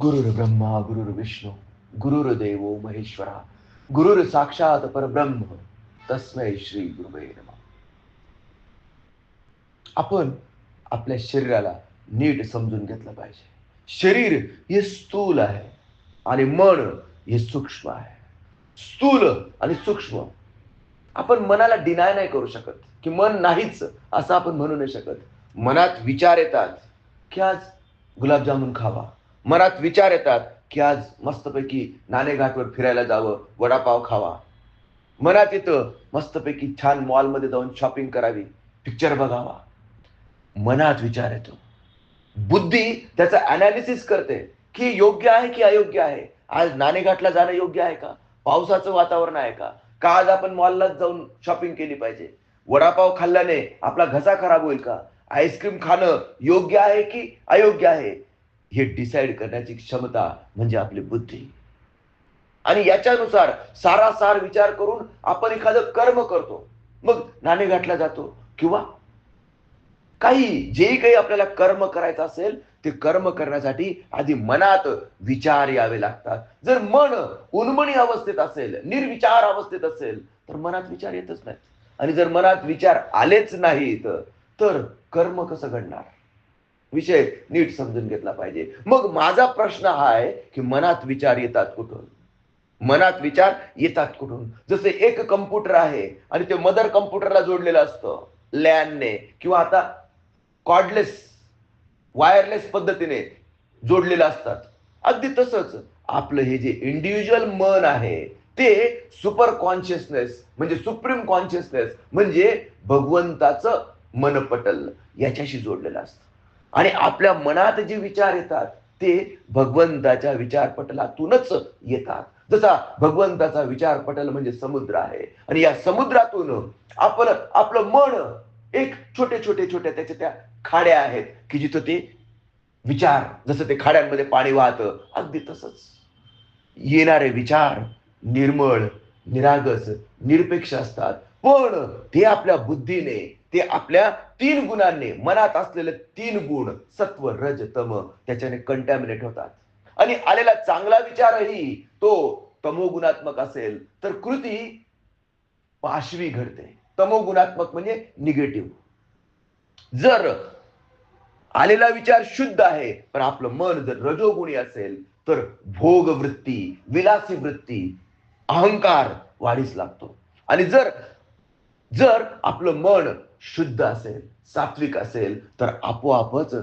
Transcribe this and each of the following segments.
गुरुर ब्रह्मा गुरुर विष्णू गुरुर देवो महेश्वरा गुरुर साक्षात परब्रह्म तस्मय श्री गुरुवे नमः. आपण आपल्या शरीराला नीट समजून घेतलं पाहिजे. शरीर हे स्थूल आहे आणि मन हे सूक्ष्म आहे. स्थूल आणि सूक्ष्म. आपण मनाला डिनाय नाही करू शकत की मन नाहीच असं आपण म्हणू नाही शकत. मनात विचार येतात की आज गुलाबजामुन खावा. मनात विचार येतात की आज मस्तपैकी नाणेघाटवर फिरायला जावं वडापाव खावा. मनात येतं मस्तपैकी छान मॉलमध्ये जाऊन शॉपिंग करावी पिक्चर बघावा. मनात विचार येतो. बुद्धी त्याचं अनालिसिस करते की योग्य आहे की अयोग्य आहे? आज नाणेघाटला जाणं योग्य आहे का? पावसाचं वातावरण आहे का? का आज आपण मॉललाच जाऊन शॉपिंग केली पाहिजे? वडापाव खाल्ल्याने आपला घसा खराब होईल का? आईस्क्रीम खाणं योग्य आहे की अयोग्य आहे? हे डिसाईड करण्याची क्षमता म्हणजे आपली बुद्धी. आणि याच्यानुसार सारासार विचार करून आपण एखादं कर्म करतो. मग नाणेघाटला जातो किंवा काही जे काही आपल्याला कर्म करायचं असेल ते कर्म करण्यासाठी आधी मनात विचार यावे लागतात. जर मन उन्मणी अवस्थेत असेल निर्विचार अवस्थेत असेल तर मनात विचार येतच नाहीत. आणि जर मनात विचार आलेच नाहीत तर कर्म कसं घडणार? विषय नीट समजून घेतला पाहिजे. मग माझा प्रश्न हा आहे की मनात विचार येतात कुठून? मनात विचार येतात कुठून? जसे एक कम्प्युटर आहे आणि ते मदर कम्प्युटरला जोडलेलं असतं लॅनने किंवा आता कॉर्डलेस वायरलेस पद्धतीने जोडलेलं असतात. अगदी तसंच आपलं हे जे इंडिव्हिज्युअल मन आहे ते सुपर कॉन्शियसनेस म्हणजे सुप्रीम कॉन्शियसनेस म्हणजे भगवंताचं मनपटल याच्याशी जोडलेलं असतं. आणि आपल्या मनात जे विचार येतात ते भगवंताच्या विचारपटलातूनच येतात. जसा भगवंताचा विचारपटल म्हणजे समुद्र आहे. आणि या समुद्रातून आपलं आपलं मन एक छोटे छोटे छोटे त्याच्या त्या खाड्या आहेत की जिथं ते विचार जसं ते खाड्यांमध्ये पाणी वाहतं अगदी तसंच. येणारे विचार निर्मळ निरागस निरपेक्ष असतात. पण ते आपल्या बुद्धीने ते आपल्या तीन गुणांनी मनात असलेले तीन गुण सत्व रज तम त्याच्याने कंटॅमिनेट होतात. आणि आलेला चांगला विचारही तो तमोगुणात्मक असेल तर कृती पाशवी घडते. तमोगुणात्मक म्हणजे निगेटिव्ह जर आलेला विचार शुद्ध आहे पण आपलं मन जर रजोगुणी असेल तर भोग वृत्ती विलासी वृत्ती अहंकार वाढीस लागतो. आणि जर जर आपलं मन शुद्ध असेल सात्विक असेल तर आपोआपच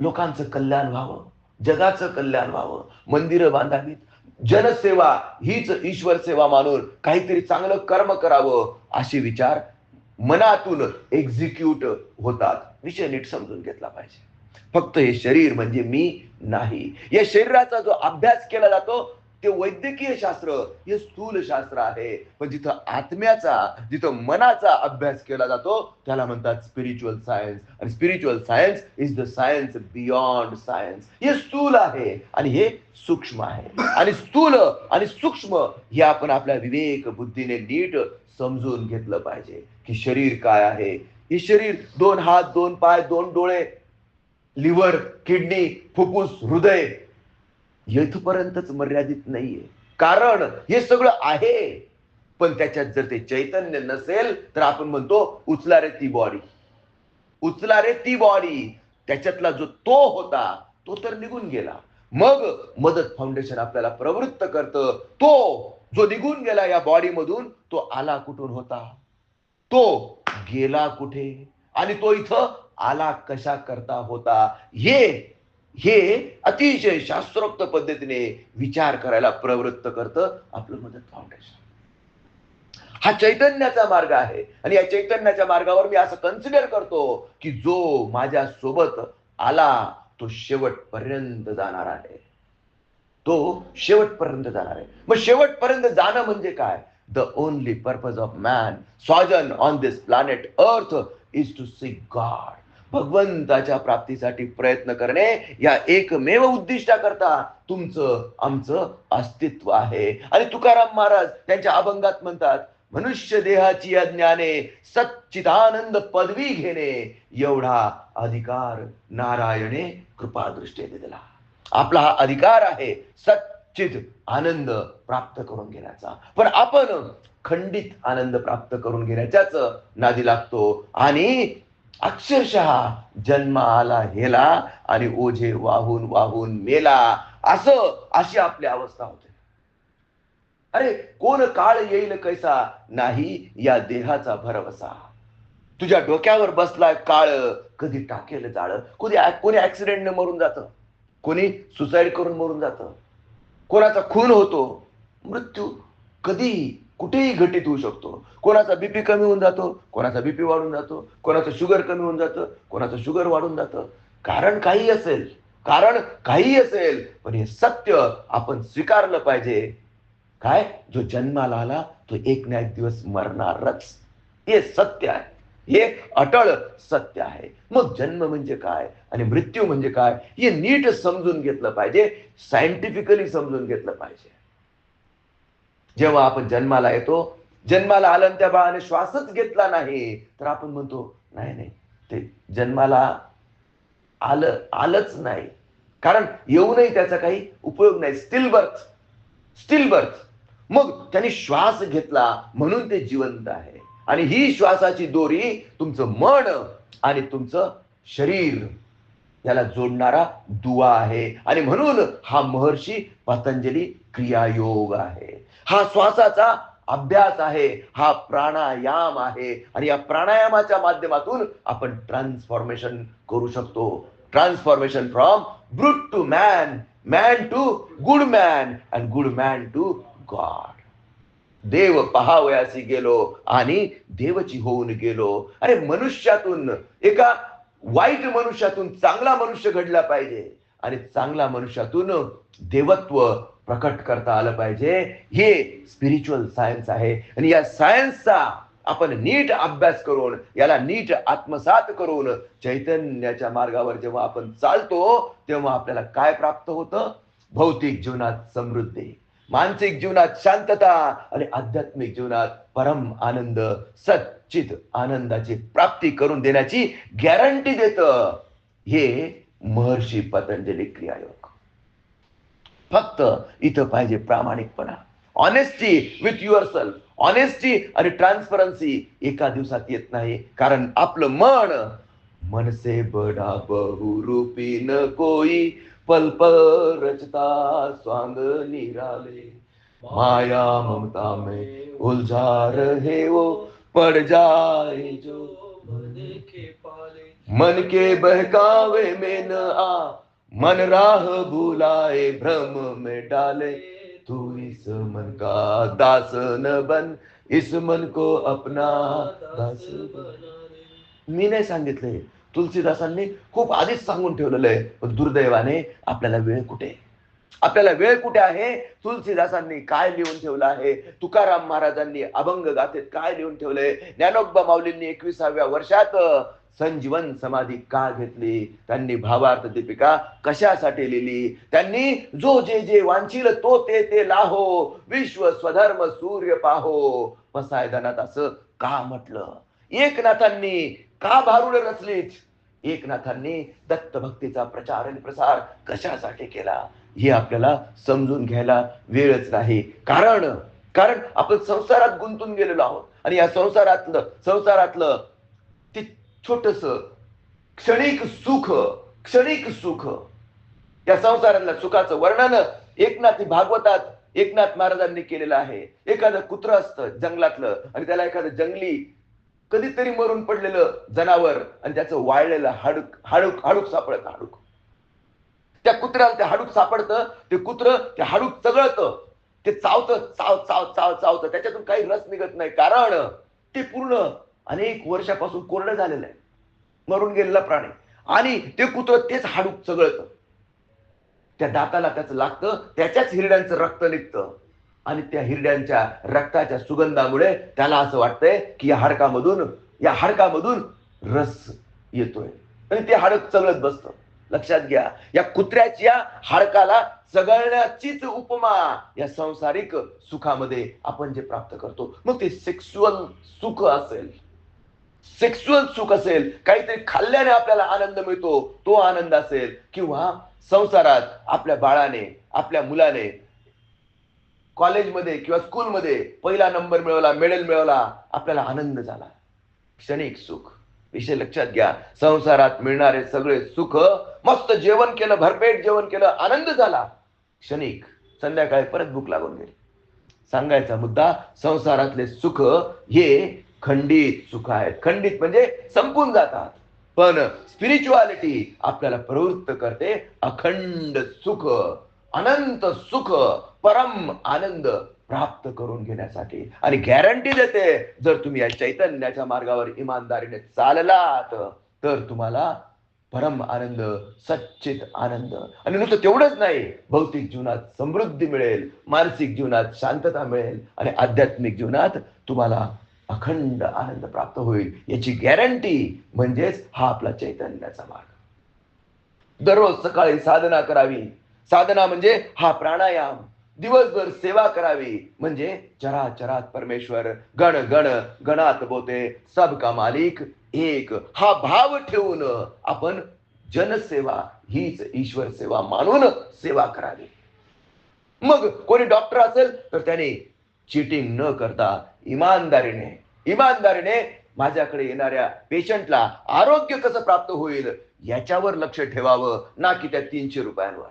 लोकांचं कल्याण व्हावं जगाचं कल्याण व्हावं. मंदिरं बांधावीत. जनसेवा हीच ईश्वर सेवा मानून काहीतरी चांगलं कर्म करावं असे विचार मनातून एक्झिक्यूट होतात. विषय नीट समजून घेतला पाहिजे. फक्त हे शरीर म्हणजे मी नाही. या शरीराचा जो अभ्यास केला जातो ते वैद्यकीय शास्त्र हे स्थूल शास्त्र आहे. पण जिथं आत्म्याचा जिथं मनाचा अभ्यास केला जातो त्याला म्हणतात स्पिरिच्युअल सायन्स आणि spiritual science is the science beyond science हे स्थूल आहे आणि हे सूक्ष्म आहे. आणि स्थूल आणि सूक्ष्म हे आपण आपल्या विवेक बुद्धीने नीट समजून घेतलं पाहिजे. की शरीर काय आहे? हे शरीर दोन हात दोन पाय दोन डोळे लिव्हर किडनी फुफ्फुस हृदय येथपर्यंतच मर्यादित नाहीये. कारण हे सगळं आहे. पण त्याच्यात जर ते चैतन्य नसेल तर आपण म्हणतो उचला रे ती बॉडी उचला रे ती बॉडी त्याच्यातला जो तो होता तो तर निघून गेला. मग मदत फाउंडेशन आपल्याला प्रवृत्त करतं. तो जो निघून गेला या बॉडी मधून तो आला कुठून होता? तो गेला कुठे? आणि तो इथं आला कशा करता होता? हे हे अतिशय शास्त्रोक्त पद्धतीने विचार करायला प्रवृत्त करतं आपलं मदत फाउंडेशन हा चैतन्याचा मार्ग आहे. आणि या चैतन्याच्या मार्गावर मी असं कन्सिडर करतो की जो माझ्या सोबत आला तो शेवटपर्यंत जाणार आहे. तो शेवटपर्यंत जाणार आहे. मग शेवटपर्यंत जाणं म्हणजे काय? The only purpose of man sojourn on this planet earth is to see God भगवंताच्या प्राप्तीसाठी प्रयत्न करणे या एकमेव उद्दिष्टाकरता तुमचं आमचं अस्तित्व आहे. आणि तुकाराम महाराज त्यांच्या अभंगात म्हणतात मनुष्य देहाची अज्ञाने सच्चिदानंद पदवी घेणे एवढा अधिकार नारायणे कृपा दृष्टीने दिला. आपला हा अधिकार आहे सच्चित आनंद प्राप्त करून घेण्याचा. पण आपण खंडित आनंद प्राप्त करून घेण्याच्याच नादी लागतो. आणि अक्षरशः जन्म आला हेला आणि ओझे वाहून वाहून मेला असं अशी आपली अवस्था होते. अरे कोण काळ येईल कैसा? नाही या देहाचा भरवसा. तुझ्या डोक्यावर बसलाय काळ कधी टाकेल जाळ? कोणी कोणी ऍक्सिडेंटने मरून जातं? कोणी सुसाईड करून मरून जातं? कोणाचा खून होतो? मृत्यू कधीही कुठेही घटित होऊ शकतो. कोणाचा बीपी कमी होऊन जातो कोणाचा बीपी वाढून जातो कोणाचं शुगर कमी होऊन जातं कोणाचं शुगर वाढून जातं. कारण काही असेल कारण काही असेल पण हे सत्य आपण स्वीकारलं पाहिजे. काय? जो जन्माला आला तो एक ना एक दिवस मरणारच. हे सत्य आहे. हे अटळ सत्य आहे. मग जन्म म्हणजे काय आणि मृत्यू म्हणजे काय हे नीट समजून घेतलं पाहिजे सायंटिफिकली समजून घेतलं पाहिजे. जेव्हा आपण जन्माला येतो जन्माला आलं त्या बाळाने श्वासच घेतला नाही तर आपण म्हणतो नाही नाही ते जन्माला आलं आलंच नाही. कारण येऊनही त्याचा काही उपयोग नाही. स्टील बर्थ स्टील बर्थ मग त्यांनी श्वास घेतला म्हणून ते जिवंत आहे. आणि ही श्वासाची दोरी तुमचं मन आणि तुमचं शरीर याला जोडणारा दुवा आहे. आणि म्हणून हा महर्षी पतंजली क्रियायोग आहे. हा श्वासाचा अभ्यास आहे हा प्राणायाम आहे. आणि या प्राणायामाच्या माध्यमातून आपण ट्रान्सफॉर्मेशन करू शकतो. Transformation from brute to man man to good man and good man to god देव पहावयासी गेलो आणि देवची होऊन गेलो. अरे मनुष्यातून एका वाईट मनुष्यातून चांगला मनुष्य घडला पाहिजे. आणि चांगला मनुष्यातून देवत्व प्रकट करता आलं पाहिजे. हे स्पिरिच्युअल सायन्स आहे. आणि या सायन्सचा आपण नीट अभ्यास करून याला नीट आत्मसात करून चैतन्याच्या मार्गावर जेव्हा आपण चालतो तेव्हा आपल्याला काय प्राप्त होतं? भौतिक जीवनात समृद्धी मानसिक जीवनात शांतता आणि आध्यात्मिक जीवनात परम आनंद सच्चित आनंदाची प्राप्ती करून देण्याची गॅरंटी देत. हे महर्षी पतंजली क्रियायोग. फक्त इथं पाहिजे प्रामाणिकपणा. Honesty with yourself honesty आणि ट्रान्सपरन्सी एका दिवसात येत नाही. कारण आपलं मन मनसे बडा बहुरूपी न कोई पल पल रचता स्वांग निराले. माया ममता में उलझा रहे वो पड़ जाए जो मन के पाले. मन के बहकावे में न आ मन राह भुलाए भ्रम में डाले। तू इस मन का दास न बन इस मन को अपना दास बन मी नाही सांगितले तुलसीदासांनी खूप आधीच सांगून ठेवलेलं आहे पण दुर्दैवाने आपल्याला वेळ कुठे? आपल्याला वेळ कुठे आहे? तुलसीदासांनी काय लिहून ठेवलं आहे? तुकाराम महाराजांनी अभंग गाथेत काय लिहून ठेवलंय? ज्ञानोबा माऊलींनी एकविसाव्या वर्षात संजीवन समाधी का घेतली? त्यांनी भावार्थ दीपिका कशासाठी लिहिली? त्यांनी जो जे जे वांचिल तो ते ते लाहो. विश्व स्वधर्म सूर्य पाहो. पसायदानात असं का म्हटलं? एकनाथांनी का भारुड रचलीच? एकनाथांनी दत्त भक्तीचा प्रचार आणि प्रसार कशासाठी केला? हे आपल्याला समजून घ्यायला वेळच नाही. कारण कारण आपण संसारात गुंतून गेलेलो आहोत. आणि या संसारातलं संसारातलं छोटस क्षणिक सुख क्षणिक सुख. या संसारातल्या सुखाचं वर्णन एकनाथी भागवतात एकनाथ महाराजांनी केलेलं आहे. एखादं कुत्र असतं जंगलातलं आणि त्याला एखादं जंगली कधीतरी मरून पडलेलं जनावर आणि त्याचं वाळलेलं हाडूक हाडूक हाडूक सापडत हाडूक. त्या कुत्र्याला ते हाडूक सापडतं ते कुत्र ते हाडूक चगळतं. ते चावतं चाव चाव चाव चावतं. त्याच्यातून काही रस निघत नाही. कारण ते पूर्ण अनेक वर्षापासून कोरडं झालेलं आहे. मरून गेलेला प्राणी. आणि ते कुत्र तेच हाडूक चगळतं. त्या दाताला त्याचं लागतं त्याच्याच हिरड्यांचं रक्त निघतं. आणि त्या हिरड्यांच्या रक्ताच्या सुगंधामुळे त्याला असं वाटतंय की या हाडकामधून या हाडकामधून रस येतोय. आणि ते हाडक चगळत बसतं. लक्षात घ्या या कुत्र्याच्या हाडकाला चगळण्याचीच उपमा या संसारिक सुखामध्ये आपण जे प्राप्त करतो. मग ते सेक्सुअल सुख असेल. सेक्सुअल सुख असेल काहीतरी खाल्ल्याने आपल्याला आनंद मिळतो तो आनंद असेल. किंवा संसारात आपल्या बाळाने आपल्या मुलाने कॉलेजमध्ये किंवा स्कूलमध्ये पहिला नंबर मिळवला मेडल मिळवला आपल्याला आनंद झाला. क्षणिक सुख. विषय लक्षात घ्या. संसारात मिळणारे सगळे सुख मस्त जेवण केलं भरपेट जेवण केलं आनंद झाला. क्षणिक. संध्याकाळी परत भूक लागून गेली. सांगायचा मुद्दा संसारातले सुख हे खंडित सुख आहेत. खंडित म्हणजे संपून जातात. पण स्पिरिच्युअलिटी आपल्याला प्रवृत्त करते. अखंड सुख अनंत सुख परम आनंद प्राप्त करून घेण्यासाठी. आणि गॅरंटी देते जर तुम्ही या चैतन्याच्या मार्गावर इमानदारीने चाललात तर तुम्हाला परम आनंद सच्चित आनंद. आणि नुसतं तेवढंच नाही भौतिक जीवनात समृद्धी मिळेल मानसिक जीवनात शांतता मिळेल आणि आध्यात्मिक जीवनात तुम्हाला अखंड आनंद प्राप्त होईल याची गॅरंटी म्हणजेच हा आपला चैतन्याचा मार्ग. दररोज सकाळी साधना करावी. साधना म्हणजे हा प्राणायाम. दिवसभर सेवा करावी. म्हणजे चराचरात परमेश्वर गण गण गणात बोते. सब का मालिक एक. हा भाव ठेवून आपण जनसेवा हीच ईश्वर सेवा मानून सेवा करावी. मग कोणी डॉक्टर असेल तर त्याने चिटिंग न करता इमानदारीने इमानदारीने माझ्याकडे येणाऱ्या पेशंटला आरोग्य कसं प्राप्त होईल याच्यावर लक्ष ठेवावं ना की त्या तीनशे रुपयांवर.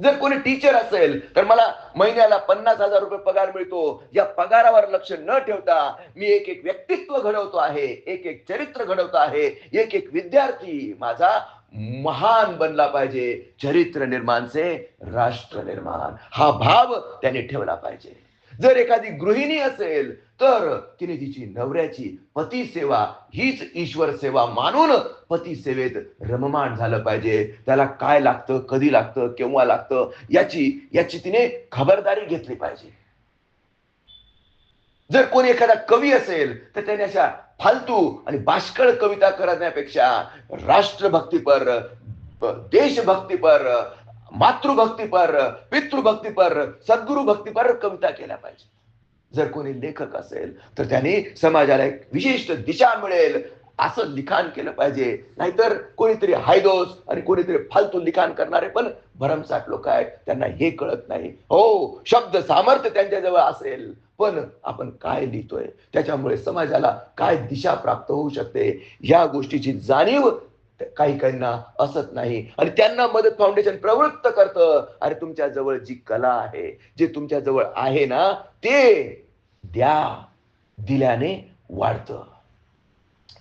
जर कोणी टीचर असेल तर मला महिन्याला पन्नास हजार रुपये पगार मिळतो. या पगारावर लक्ष न ठेवता मी एक एक व्यक्तित्व घडवतो आहे एक एक चरित्र घडवतो आहे एक एक विद्यार्थी माझा महान बनला पाहिजे. चरित्र निर्माणचे राष्ट्र निर्माण. हा भाव त्याने ठेवला पाहिजे. जर एखादी गृहिणी असेल तर तिने तिची नवऱ्याची पती सेवा हीच ईश्वर सेवा मानून पती सेवेत रममाण झालं पाहिजे. त्याला काय लागतं कधी लागतं केव्हा लागतं याची याची तिने खबरदारी घेतली पाहिजे. जर कोणी एखादा कवी असेल तर त्याने अशा फालतू आणि बाष्कळ कविता करण्यापेक्षा राष्ट्रभक्तीपर देशभक्तीपर मातृभक्तीपर पितृभक्तीपर सद्गुरु भक्तीपर कविता केल्या पाहिजे जर कोणी लेखक असेल तर त्याने समाजाला एक विशिष्ट दिशा मिळेल असं लिखाण केलं पाहिजे. नाहीतर कोणीतरी हायदोस आणि कोणीतरी फालतू लिखाण करणारे पण भरमसाठ लोक आहेत त्यांना हे कळत नाही. हो शब्द सामर्थ्य त्यांच्याजवळ असेल पण आपण काय लिहितोय? त्याच्यामुळे समाजाला काय दिशा प्राप्त होऊ शकते? या गोष्टीची जाणीव काही काहींना असत नाही. आणि त्यांना मदत फाउंडेशन प्रवृत्त करतं. अरे तुमच्या जवळ जी कला आहे जे तुमच्या जवळ आहे ना ते द्या. दिल्याने वाढतं.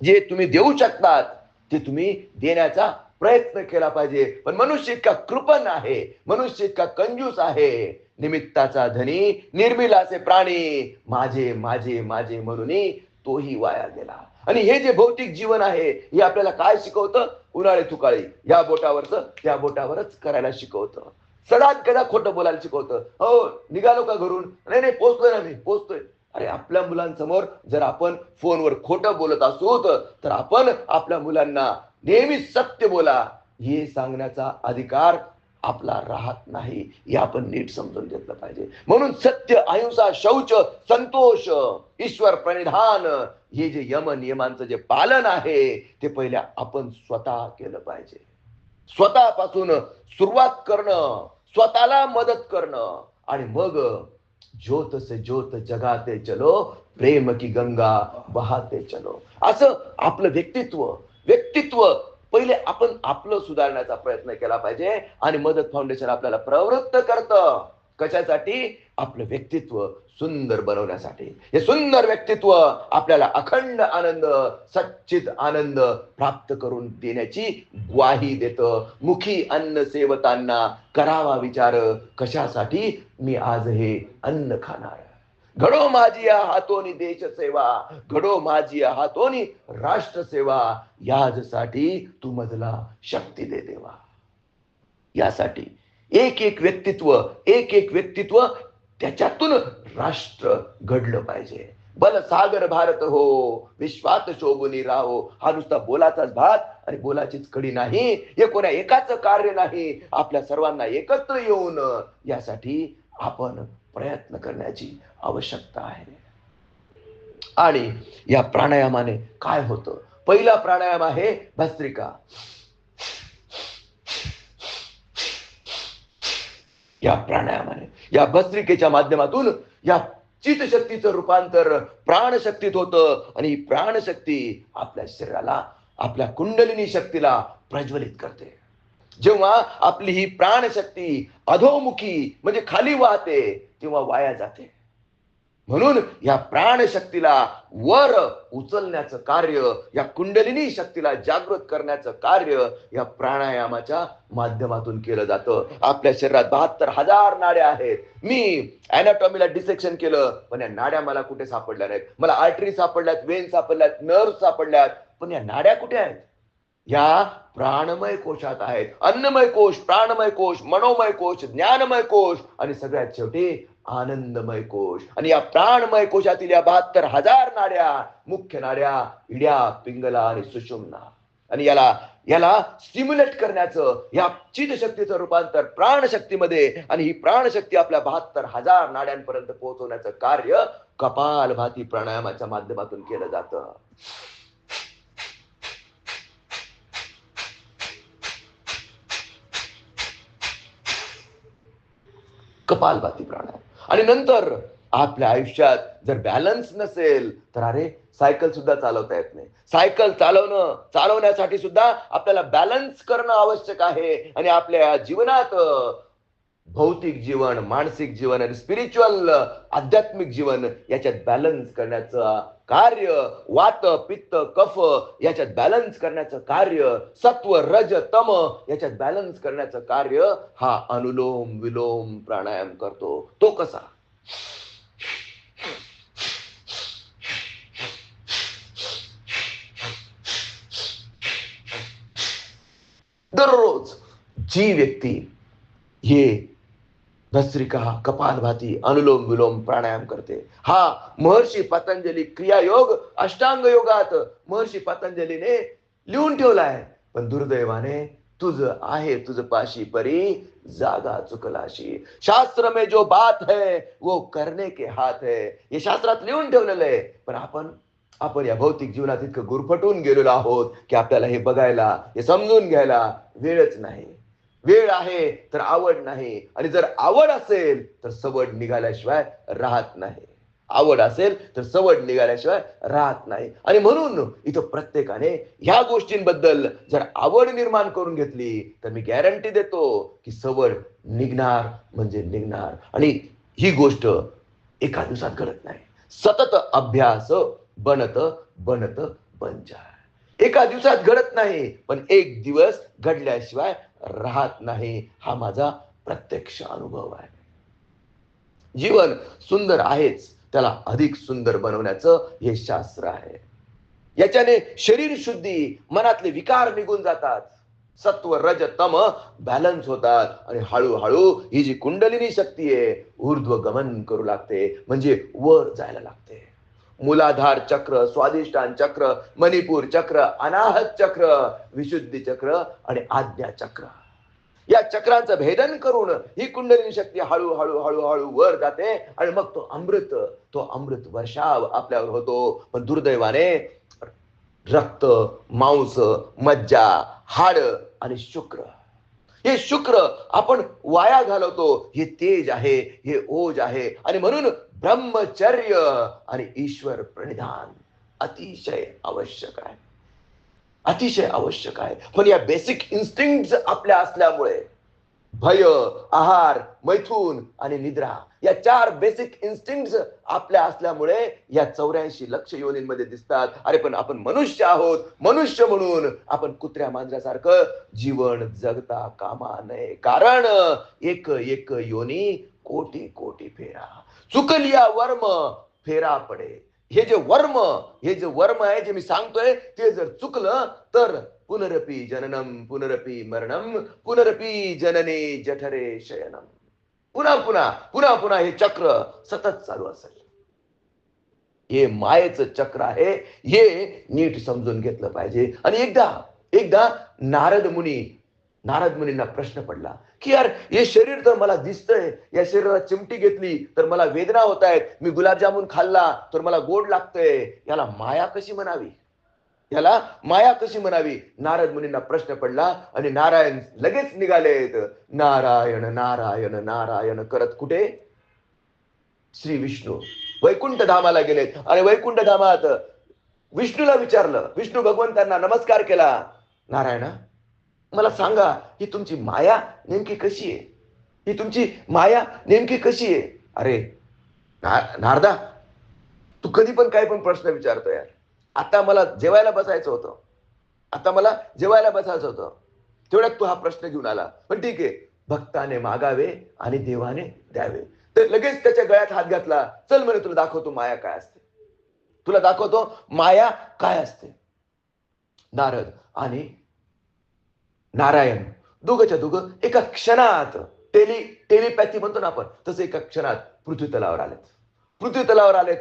जे तुम्ही देऊ शकतात ते तुम्ही देण्याचा प्रयत्न केला पाहिजे. पण मनुष्य इतका कृपण आहे मनुष्य इतका कंजूस आहे. निमित्ताचा धनी निर्मिलाचे प्राणी माझे माझे माझे म्हणून तोही वाया गेला. आणि हे जे भौतिक जीवन आहे हे आपल्याला काय शिकवतं? उन्हाळे तुकाळी. या बोटावरच त्या बोटावरच करायला शिकवतं. सदाच कदा खोटं बोलायला शिकवतं. हो निघालो का घरून? नाही नाही पोचतोय ना मी पोचतोय. अरे आपल्या मुलांसमोर जर आपण फोनवर खोटं बोलत असू तर आपण आपल्या मुलांना नेहमी सत्य बोला. हे सांगण्याचा अधिकार आपला राहत नाही हे आपण नीट समजून घेतलं पाहिजे. म्हणून सत्य अहिंसा शौच संतोष ईश्वर प्रणिधान हे जे यम नियमांचं जे पालन आहे ते पहिल्या आपण स्वतः केलं पाहिजे. स्वतःपासून सुरुवात करणं स्वतःला मदत करणं. आणि मग ज्योत से ज्योत जगाते चलो प्रेम की गंगा बहाते चलो. असं आपलं व्यक्तित्व व्यक्तित्व पहिले आपण आपलं सुधारण्याचा प्रयत्न केला पाहिजे आणि मदत फाउंडेशन आपल्याला प्रवृत्त करतं. कशासाठी? आपलं व्यक्तित्व सुंदर बनवण्यासाठी. हे सुंदर व्यक्तित्व आपल्याला अखंड आनंद सच्चित आनंद प्राप्त करून देण्याची ग्वाही देतं. मुखी अन्न सेवतांना करावा विचार. कशासाठी? मी आज हे अन्न खाणार. घडो माझी या हातोनी देश सेवा घडो माझी या हातोनी राष्ट्र सेवा यासाठी तू मजला शक्ती दे देवा. यासाठी एक एक व्यक्तित्व एक एक व्यक्तित्व त्याच्यातून राष्ट्र घडलं पाहिजे. बल सागर भारत हो विश्वात शोभुनी राहो. हा नुसता बोलाचाच भात आणि बोलाचीच कडी नाही. हे कोणा एकाच कार्य नाही. आपल्या सर्वांना एकत्र येऊन यासाठी आपण प्रयत्न करण्याची आवश्यकता आहे. आणि या प्राणायामाने काय होतं? पहिला प्राणायाम आहे भस्त्रिका. या प्राणायामाने या भस्त्रिकेच्या माध्यमातून या चितशक्तीचं रूपांतर प्राणशक्तीत होतं आणि ही प्राणशक्ती आपल्या शरीराला आपल्या कुंडलिनी शक्तीला प्रज्वलित करते. जेव्हा आपली ही प्राणशक्ती अधोमुखी म्हणजे खाली वाहते किंवा वाया जाते. म्हणून या प्राणशक्तीला वर उचलण्याचं कार्य या कुंडलिनी शक्तीला जागृत करण्याचं कार्य या प्राणायामाच्या माध्यमातून केलं जातं. आपल्या शरीरात बहात्तर हजार नाड्या आहेत. मी अॅनाटॉमीला डिसेक्शन केलं. पण या नाड्या मला कुठे सापडल्या नाहीत? मला आर्टरी सापडल्यात वेन सापडल्यात नर्व सापडल्यात. पण या नाड्या कुठे आहेत? या प्राणमय कोशात आहेत. अन्नमय कोश प्राणमय कोश मनोमय कोश ज्ञानमय कोश. आणि सगळ्यात शेवटी आनंदमय कोश. आणि या प्राणमय कोशातील या बहात्तर हजार नाड्या मुख्य नाड्या इड्या पिंगला आणि सुषुम्ना. आणि याला याला स्टिम्युलेट करण्याचं या चितशक्तीचं रूपांतर प्राणशक्तीमध्ये आणि ही प्राणशक्ती आपल्या बहात्तर हजार नाड्यांपर्यंत पोहोचवण्याचं कार्य कपालभाती प्राणायामाच्या माध्यमातून केलं जातं. कपालभाती प्राणायाम. आणि नंतर आपल्या आयुष्यात जर बॅलन्स नसेल तर अरे सायकल सुद्धा चालवता येत नाही. सायकल चालवणं चालवण्यासाठी सुद्धा आपल्याला बॅलन्स करणं आवश्यक आहे. आणि आपल्या जीवनात भौतिक जीवन मानसिक जीवन आणि स्पिरिच्युअल आध्यात्मिक जीवन याच्यात बॅलन्स करण्याचं कार्य वात पित्त कफ याच्यात बॅलन्स करण्याचं कार्य सत्व रज तम याच्यात बॅलन्स करण्याचं कार्य हा अनुलोम विलोम प्राणायाम करतो. तो कसा? दररोज जी व्यक्ती हे भस्त्रिका कपालभाती अनुलोम विलोम प्राणायाम करते. हा महर्षी पतंजली क्रियायोग अष्टांग योगात महर्षी पतंजलीने लिहून ठेवलाय पण दुर्दैवाने तुझ आहे तुझ पाशी परी जागा चुकलाशी. शास्त्र में जो बात है वो करने के हात है. हे शास्त्रात लिहून ठेवलेलं आहे. पण आपण आपण या भौतिक जीवनात इतकं गुरफटून गेलेलो आहोत की आपल्याला हे बघायला हे समजून घ्यायला वेळच नाही. वेळ आहे तर आवड नाही. आणि जर आवड असेल तर सवड निघाल्याशिवाय राहत नाही. आवड असेल तर सवड निघाल्याशिवाय राहत नाही. आणि म्हणून इथं प्रत्येकाने ह्या गोष्टींबद्दल जर आवड निर्माण करून घेतली तर मी गॅरंटी देतो की सवड निघणार म्हणजे निघणार. आणि ही गोष्ट एका दिवसात घडत नाही. सतत अभ्यास बनत बनत बनजा एका दिवसात घडत नाही पण एक दिवस घडल्याशिवाय राहत नाही हा माझा प्रत्यक्ष अनुभव आहे. जीवन सुंदर आहेच त्याला अधिक सुंदर बनवण्याचं हे शास्त्र आहे. याच्याने शरीर शुद्धी मनातले विकार निघून जातात. सत्व रज तम बॅलन्स होतात आणि हळूहळू ही जी कुंडलिनी शक्ती आहे ऊर्ध्व गमन करू लागते म्हणजे वर जायला लागते. मुलाधार चक्र स्वादिष्टान चक्र मणिपूर चक्र अनाहत चक्र विशुद्धी चक्र आणि आज्ञा चक्र. या चक्रांचं भेदन करून ही कुंडलिनी शक्ती हळूहळू हळूहळू वर जाते आणि मग तो अमृत तो अमृत वर्षाव आपल्यावर होतो. पण दुर्दैवाने रक्त मांस मज्जा हाड आणि शुक्र हे शुक्र आपण वाया घालवतो हे तेज आहे हे ओज आहे. आणि म्हणून ब्रह्मचर्य आणि ईश्वर प्रणिधान अतिशय आवश्यक आहे. अतिशय आवश्यक आहे. पण या बेसिक इन्स्टिंग आपल्या असल्यामुळे भय आहार मैथून आणि निद्रा या चार बेसिक इन्स्टिंग आपल्या असल्यामुळे या चौऱ्याऐंशी लक्ष योनींमध्ये दिसतात. अरे पण आपण मनुष्य आहोत. मनुष्य म्हणून आपण कुत्र्या मांजरासारखं जीवन जगता कामा नये. कारण एक एक योनी कोटी कोटी फेरा. चुकलिया वर्म फेरा पडे. हे जे वर्म हे जे वर्म आहे जे मी सांगतोय ते जर चुकलं तर पुनरपी जननम पुनरपी मरणम पुनरपी जनने जठरे शयनम पुन्हा पुन्हा पुन्हा पुन्हा हे चक्र सतत चालू असेल. हे मायेचं चक्र आहे हे नीट समजून घेतलं पाहिजे. आणि एकदा एकदा नारद मुनी नारद मुनींना प्रश्न पडला की यार हे शरीर तर मला दिसतंय या शरीराला चिमटी घेतली तर मला वेदना होत आहेत मी गुलाबजामुन खाल्ला तर मला गोड लागतंय याला माया कशी म्हणावी? याला माया कशी म्हणावी? नारद मुनींना प्रश्न पडला आणि नारायण लगेच निघालेत. नारायण नारायण नारायण करत कुठे? श्री विष्णू. वैकुंठ धामाला गेलेत. आणि वैकुंठ धामात विष्णूला विचारलं. विष्णू भगवंतांना नमस्कार केला. नारायणा मला सांगा ही तुमची माया नेमकी कशी आहे? ही तुमची माया नेमकी कशी आहे? अरे ना- नारदा तू कधी पण काही पण प्रश्न विचारतो यार. आता मला जेवायला बसायचं होतं. आता मला जेवायला बसायचं होतं. तेवढ्यात तू हा प्रश्न घेऊन आला. पण ठीक आहे. भक्ताने मागावे आणि देवाने द्यावे. तर लगेच त्याच्या गळ्यात हात घातला. चल म्हणे तुला दाखवतो माया काय असते. तुला दाखवतो माया काय असते. नारद आणि नारायण. दोघच्या दोघं एका क्षणात टेली टेलिपॅथी म्हणतो ना आपण तसं एका क्षणात पृथ्वी तलावर आलेत. पृथ्वी तलावर आलेत.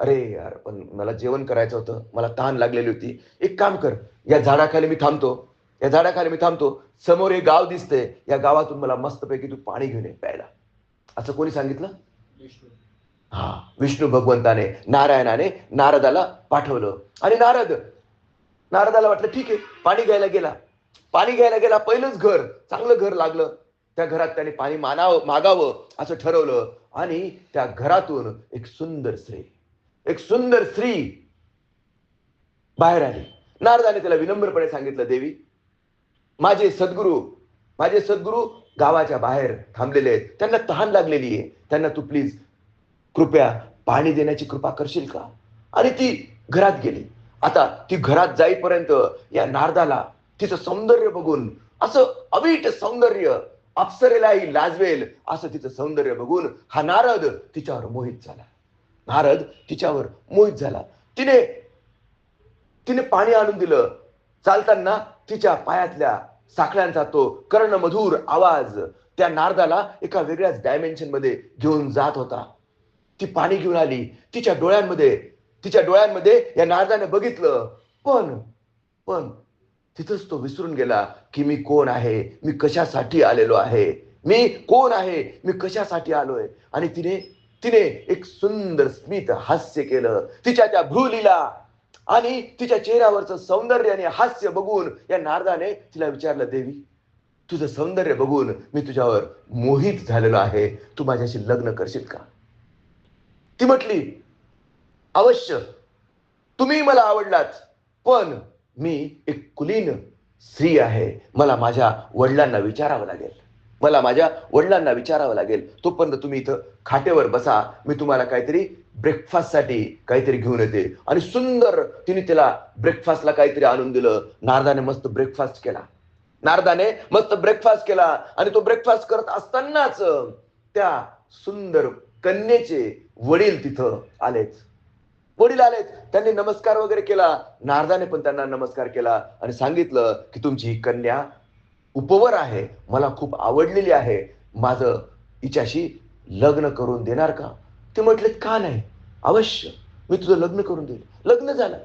अरे यार पण मला जेवण करायचं होतं. मला तहान लागलेली होती. एक काम कर या झाडाखाली मी थांबतो. या झाडाखाली मी थांबतो. समोर एक गाव दिसतंय. या गावातून मला मस्तपैकी तू पाणी घेऊन ये प्यायला. असं कोणी सांगितलं? विष्णू. हा विष्णू भगवंताने नारायणाने नारदाला पाठवलं. आणि नारद नारदाला वाटलं ठीक आहे पाणी घ्यायला गेला. पाणी घ्यायला गेला पहिलंच घर चांगलं घर लागलं. त्या घरात त्याने पाणी मानावं मागावं असं ठरवलं. आणि त्या घरातून एक सुंदर स्त्री एक सुंदर स्त्री बाहेर आली. नारदाने तिला विनम्रपणे सांगितलं देवी माझे सद्गुरू माझे सद्गुरू गावाच्या बाहेर थांबलेले आहेत. त्यांना तहान लागलेली आहे. त्यांना तू प्लीज कृपया पाणी देण्याची कृपा करशील का? आणि ती घरात गेली. आता ती घरात जाईपर्यंत या नारदाला तिचं सौंदर्य बघून असं अवीट सौंदर्य अप्सरेलाही लाजवेल असं तिचं सौंदर्य बघून हा नारद तिच्यावर मोहित झाला. नारद तिच्यावर मोहित झाला. तिने तिने पाणी आणून दिलं. चालताना तिच्या पायातल्या साखळ्यांचा तो कर्णमधुर आवाज त्या नारदाला एका वेगळ्याच डायमेन्शनमध्ये घेऊन जात होता. ती पाणी घेऊन आली. तिच्या डोळ्यांमध्ये तिच्या डोळ्यांमध्ये या नारदाने बघितलं. पण पण तिथंच तो विसरून गेला की मी कोण आहे? मी कशासाठी आलेलो आहे? मी कोण आहे? मी कशासाठी आलोय? आणि तिने तिने एक सुंदर स्मित हास्य केलं. तिच्या त्या भ्रूलीला आणि तिच्या चेहऱ्यावरचं सौंदर्य आणि हास्य बघून या नारदाने तिला विचारलं देवी तुझं सौंदर्य बघून मी तुझ्यावर मोहित झालेलो आहे. तू माझ्याशी लग्न करशील का? ती म्हटली अवश्य. तुम्ही मला आवडलात पण मी एक कुलीन स्त्री आहे. मला माझ्या वडिलांना विचारावं लागेल. मला माझ्या वडिलांना विचारावं लागेल. तोपर्यंत तुम्ही इथं खाटेवर बसा. मी तुम्हाला काहीतरी ब्रेकफास्टसाठी काहीतरी घेऊन येते. आणि सुंदर तिने तिला ब्रेकफास्टला काहीतरी आणून दिलं. नारदाने मस्त ब्रेकफास्ट केला. नारदाने मस्त ब्रेकफास्ट केला. आणि तो ब्रेकफास्ट करत असतानाच त्या सुंदर कन्येचे वडील तिथं आलेच वडील आलेत. त्यांनी नमस्कार वगैरे केला. नारदाने पण त्यांना नमस्कार केला. आणि सांगितलं की तुमची ही कन्या उपवर आहे मला खूप आवडलेली आहे माझं हिच्याशी लग्न करून देणार का? ते म्हटले का नाही? अवश्य. मी तुझं लग्न करून देईल. लग्न झालं.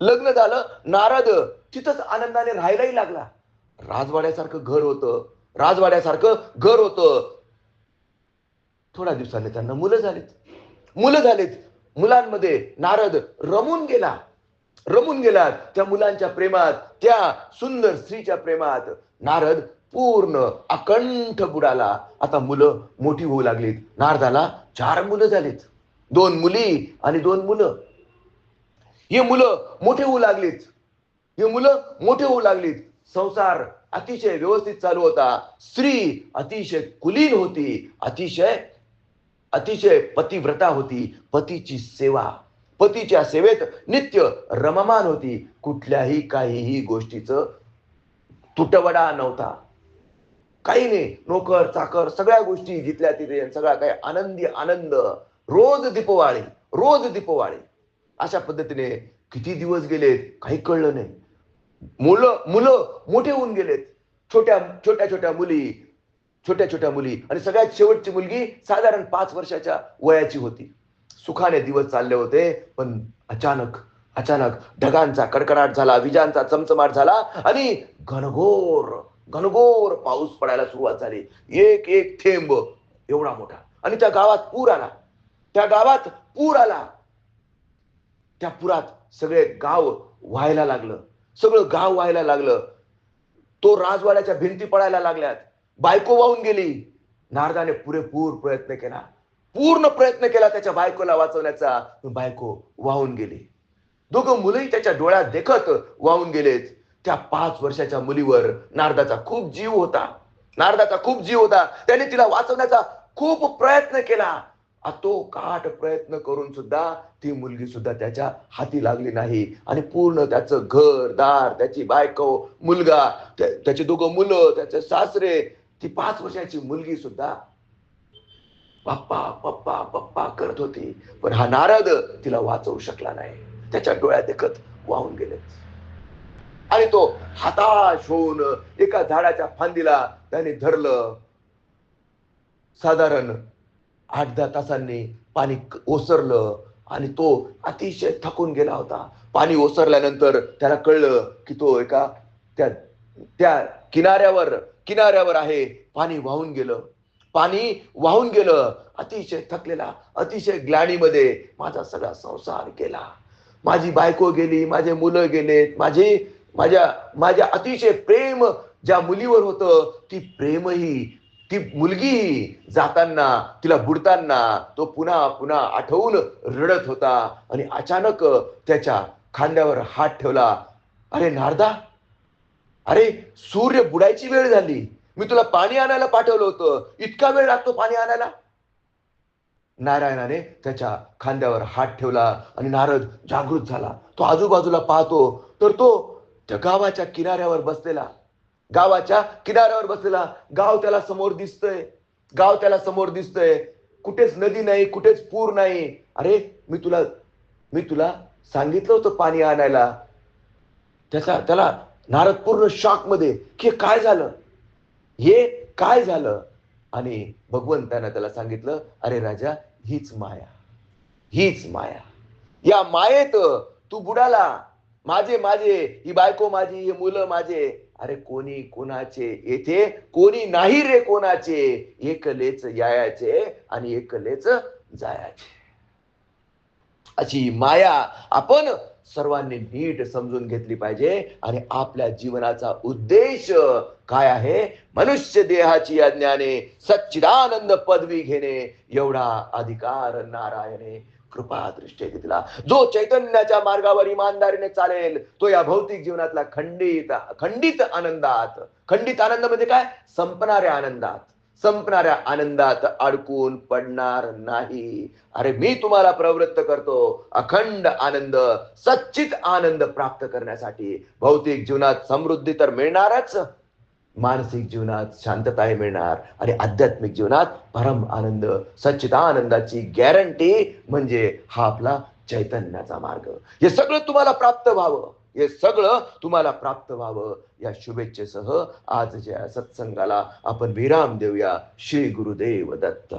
लग्न झालं नारद तिथंच आनंदाने राहायलाही लागला. राजवाड्यासारखं घर होतं राजवाड्यासारखं घर होतं. थोड्या दिवसांनी त्यांना मुलं झालीत. मुलं झालीत. मुलांमध्ये नारद रमून गेला. रमून गेला. त्या मुलांच्या प्रेमात त्या सुंदर स्त्रीच्या प्रेमात नारद पूर्ण अकंठ बुडाला आता मुलं मोठी होऊ लागलीत. नारदाला चार मुलं झालीत. दोन मुली आणि दोन मुलं. हे मुलं मोठे होऊ लागलीत. हे मुलं मोठे होऊ लागलीत. संसार अतिशय व्यवस्थित चालू होता. स्त्री अतिशय कुलीन होती. अतिशय अतिशय पतिव्रता होती. पतीची सेवा. पतीच्या सेवेत नित्य रममान होती. कुठल्याही काहीही गोष्टीचं तुटवडा नव्हता. काही नाही. नोकर चाकर सगळ्या गोष्टी जिथल्या तिथे सगळा काही आनंदी आनंद. रोज दीपवाळी रोज दीपवाळी. अशा पद्धतीने किती दिवस गेलेत? काही कळलं नाही. मुलं मुलं मोठे होऊन गेलेत. छोट्या छोट्या छोट्या मुली छोट्या छोट्या मुली. आणि सगळ्यात शेवटची मुलगी साधारण पाच वर्षाच्या वयाची होती. सुखाने दिवस चालले होते पण अचानक अचानक ढगांचा कडकडाट झाला विजांचा चमचमाट झाला आणि घनघोर घनघोर पाऊस पडायला सुरुवात झाली. एक एक थेंब एवढा मोठा आणि त्या गावात पूर आला. त्या गावात पूर आला. त्या पुरात सगळे गाव व्हायला लागलं. सगळं गाव व्हायला लागलं. तो राजवाड्याच्या भिंती पडायला लागल्यात. बायको वाहून गेली. नारदाने पुरेपूर प्रयत्न केला. पूर्ण प्रयत्न केला त्याच्या बायकोला वाचवण्याचा. बायको वाहून गेली. दोघं मुलंही त्याच्या डोळ्यात देखत वाहून गेलेत. त्या पाच वर्षाच्या मुलीवर नारदाचा खूप जीव होता. नारदाचा खूप जीव होता. त्याने तिला वाचवण्याचा खूप प्रयत्न केला. तो काट प्रयत्न करून सुद्धा ती मुलगी सुद्धा त्याच्या हाती लागली नाही. आणि पूर्ण त्याचं घर दार त्याची बायको मुलगा त्याचे दोघं मुलं त्याचे सासरे ती पाच वर्षाची मुलगी सुद्धा पप्पा पप्पा पप्पा करत होती. पण हा नारद तिला वाचवू शकला नाही. त्याच्या डोळ्यात देखत वाहून गेले. आणि तो हताश होऊन एका झाडाच्या फांदीला त्याने धरलं. साधारण आठ दहा तासांनी पाणी ओसरलं आणि तो अतिशय थकून गेला होता. पाणी ओसरल्यानंतर त्याला कळलं की तो एका त्या त्या किनाऱ्यावर किनाऱ्यावर आहे. पाणी वाहून गेलं. पाणी वाहून गेलं अतिशय थकलेला अतिशय ग्लानीमध्ये माझा सगळा संसार गेला. माझी बायको गेली माझे मुलं गेलेत माझे माझ्या माझ्या अतिशय प्रेम ज्या मुलीवर होतं ती प्रेमही ती मुलगीही जाताना तिला बुडताना तो पुन्हा पुन्हा आठवून रडत होता आणि अचानक त्याच्या खांद्यावर हात ठेवला. अरे नारदा अरे सूर्य बुडायची वेळ झाली. मी तुला पाणी आणायला पाठवलं होतं. इतका वेळ लागतो पाणी आणायला? नारायणाने त्याच्या खांद्यावर हात ठेवला आणि नारद जागृत झाला. तो आजूबाजूला पाहतो. तर तो त्या गावाच्या किनाऱ्यावर बसलेला. गावाच्या किनाऱ्यावर बसलेला. गाव त्याला समोर दिसतंय. गाव त्याला समोर दिसतंय. कुठेच नदी नाही कुठेच पूर नाही. अरे मी तुला मी तुला सांगितलं होतं पाणी आणायला. त्याचा त्याला नारद पूर्ण शॉकमध्ये की काय झालं? हे काय झालं? आणि भगवंतानं त्याला सांगितलं अरे राजा हीच माया हीच माया. या मायेत तू बुडाला. माझे माझे ही बायको माझी ही मुलं माझे. अरे कोणी कोणाचे? येथे कोणी नाही रे कोणाचे? एकलेच यायाचे आणि एकलेच जायाचे. अशी माया आपण सर्वांनी नीट समजून घेतली पाहिजे. आणि आपल्या जीवनाचा उद्देश काय आहे? मनुष्य देहाची अज्ञाने ज्ञाने सच्चिदानंद पदवी घेणे एवढा अधिकार नारायणे कृपा दृष्टी दिला जो चैतन्याच्या मार्गावर इमानदारीने चालेल तो या भौतिक जीवनातला खंडित खंडित आनंदात. खंडित आनंद म्हणजे काय? संपणाऱ्या आनंदात. संपणाऱ्या आनंदात अडकून पडणार नाही. अरे मी तुम्हाला प्रवृत्त करतो अखंड आनंद सच्चित आनंद प्राप्त करण्यासाठी. भौतिक जीवनात समृद्धी तर मिळणारच. मानसिक जीवनात शांतताही मिळणार. आणि आध्यात्मिक जीवनात परम आनंद सच्चिता आनंदाची गॅरंटी म्हणजे हा आपला चैतन्याचा मार्ग. हे सगळं तुम्हाला प्राप्त व्हावं. हे सगळं तुम्हाला प्राप्त व्हावं. या शुभेच्छेसह आजच्या सत्संगाला आपण विराम देऊया श्री गुरुदेव दत्त.